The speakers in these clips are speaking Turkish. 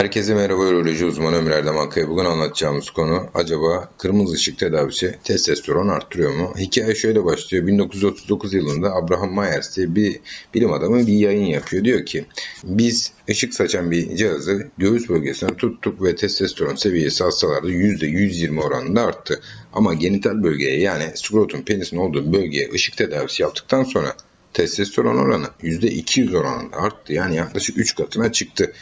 Herkese merhaba uroloji uzmanı Ömer Erdem Akkaya. Bugün anlatacağımız konu acaba kırmızı ışık tedavisi testosteron arttırıyor mu? Hikaye şöyle başlıyor. 1939 yılında Abraham Myers diye bir bilim adamı bir yayın yapıyor. Diyor ki biz ışık saçan bir cihazı göğüs bölgesine tuttuk ve testosteron seviyesi hastalarda %120 oranında arttı. Ama genital bölgeye yani skrotum penisin olduğu bölgeye ışık tedavisi yaptıktan sonra testosteron oranı %200 oranında arttı. Yani yaklaşık 3 katına çıktı.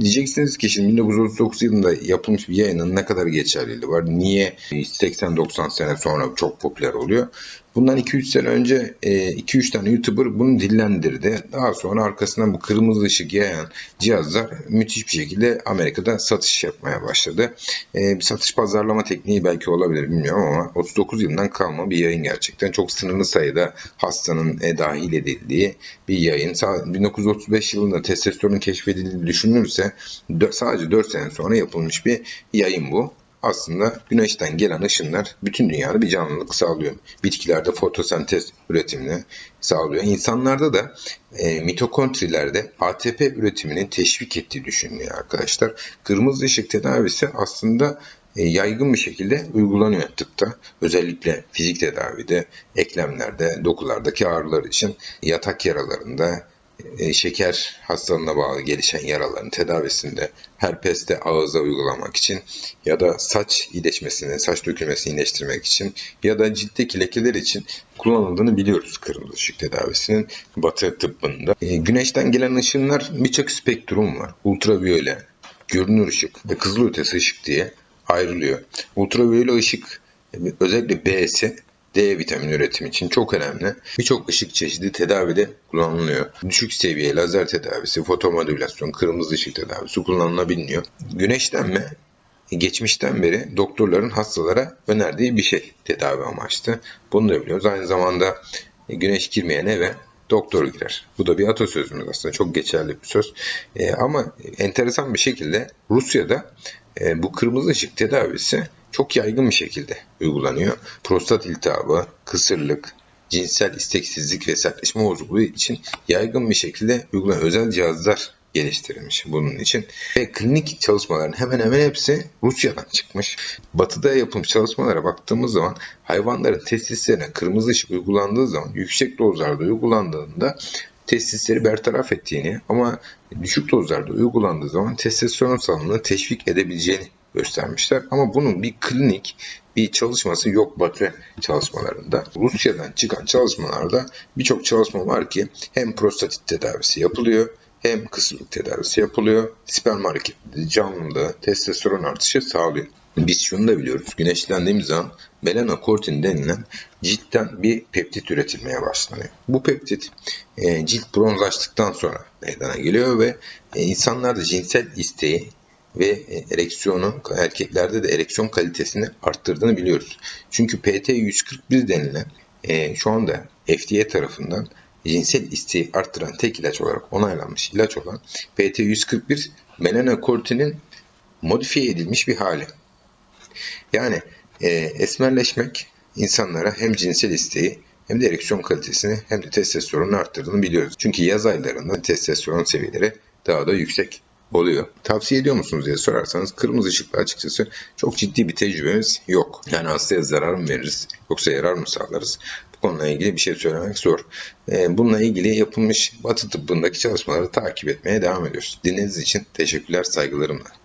Diyeceksiniz ki şimdi 1939 yılında yapılmış bir yayının ne kadar geçerliliği var? Niye 80-90 sene sonra çok popüler oluyor? Bundan 2-3 sene önce 2-3 tane YouTuber bunu dillendirdi. Daha sonra arkasından bu kırmızı ışık yayan cihazlar müthiş bir şekilde Amerika'da satış yapmaya başladı. E, Bir satış pazarlama tekniği belki olabilir bilmiyorum ama 39 yılından kalma bir yayın gerçekten. Çok sınırlı sayıda hastanın e, dahil edildiği bir yayın. 1935 yılında testosteronun keşfedildiği düşünülürse sadece 4 sene sonra yapılmış bir yayın bu aslında güneşten gelen ışınlar bütün dünyada bir canlılık sağlıyor. Bitkilerde fotosentez üretimini sağlıyor. İnsanlarda da e, mitokondrilerde ATP üretiminin teşvik ettiği düşünülüyor arkadaşlar. Kırmızı ışık tedavisi aslında e, yaygın bir şekilde uygulanıyor tıpta. Özellikle fizik tedavide, eklemlerde, dokulardaki ağrılar için, yatak yaralarında, şeker hastalığına bağlı gelişen yaraların tedavisinde, herpeste ağıza uygulamak için ya da saç iyileşmesini, saç dökülmesini iyileştirmek için ya da ciltteki lekeler için kullanıldığını biliyoruz kırmızı ışık tedavisinin batı tıbbında. E, güneşten gelen ışınlar birçok spektrum var. Ultraviyole, görünür ışık ve kızılötesi ışık diye ayrılıyor. Ultraviyole ışık özellikle B'si D vitamini üretimi için çok önemli. Birçok ışık çeşidi tedavide kullanılıyor. Düşük seviye lazer tedavisi, fotomodülasyon, kırmızı ışık tedavisi kullanılabiliyor. Güneşlenme geçmişten beri doktorların hastalara önerdiği bir şey tedavi amaçlı. Bunu da biliyoruz. Aynı zamanda güneş girmeyen eve doktor girer. Bu da bir atasözümüz aslında. Çok geçerli bir söz. E, ama enteresan bir şekilde Rusya'da e, bu kırmızı ışık tedavisi çok yaygın bir şekilde uygulanıyor. Prostat iltihabı, kısırlık, cinsel isteksizlik ve sertleşme bozukluğu için yaygın bir şekilde uygulanan özel cihazlar geliştirilmiş bunun için. Ve klinik çalışmaların hemen hemen hepsi Rusya'dan çıkmış. Batı'da yapılmış çalışmalara baktığımız zaman hayvanların testislerine kırmızı ışık uygulandığı zaman yüksek dozlarda uygulandığında testisleri bertaraf ettiğini ama düşük dozlarda uygulandığı zaman testosteron salınımını teşvik edebileceğini göstermişler. Ama bunun bir klinik bir çalışması yok Batı çalışmalarında. Rusya'dan çıkan çalışmalarda birçok çalışma var ki hem prostatit tedavisi yapılıyor hem kısırlık tedavisi yapılıyor. Sperm hareketli canlılığı testosteron artışı sağlıyor. Biz şunu da biliyoruz. Güneşlendiğimiz zaman melanokortin denilen ciltten bir peptit üretilmeye başlanıyor. Bu peptit e, cilt bronzlaştıktan sonra meydana geliyor ve e, insanlarda cinsel isteği ve e, ereksiyonu erkeklerde de ereksiyon kalitesini arttırdığını biliyoruz. Çünkü PT141 denilen e, şu anda FDA tarafından cinsel isteği arttıran tek ilaç olarak onaylanmış ilaç olan PT141 melanokortinin modifiye edilmiş bir hali. Yani e, esmerleşmek insanlara hem cinsel isteği hem de ereksiyon kalitesini hem de testosteronu arttırdığını biliyoruz. Çünkü yaz aylarında testosteron seviyeleri daha da yüksek oluyor. Tavsiye ediyor musunuz diye sorarsanız kırmızı ışıkla açıkçası çok ciddi bir tecrübemiz yok. Yani hastaya zarar mı veririz yoksa yarar mı sağlarız? Bu konuyla ilgili bir şey söylemek zor. Ee, bununla ilgili yapılmış Batı tıbbındaki çalışmaları takip etmeye devam ediyoruz. Dinlediğiniz için teşekkürler, saygılarımla.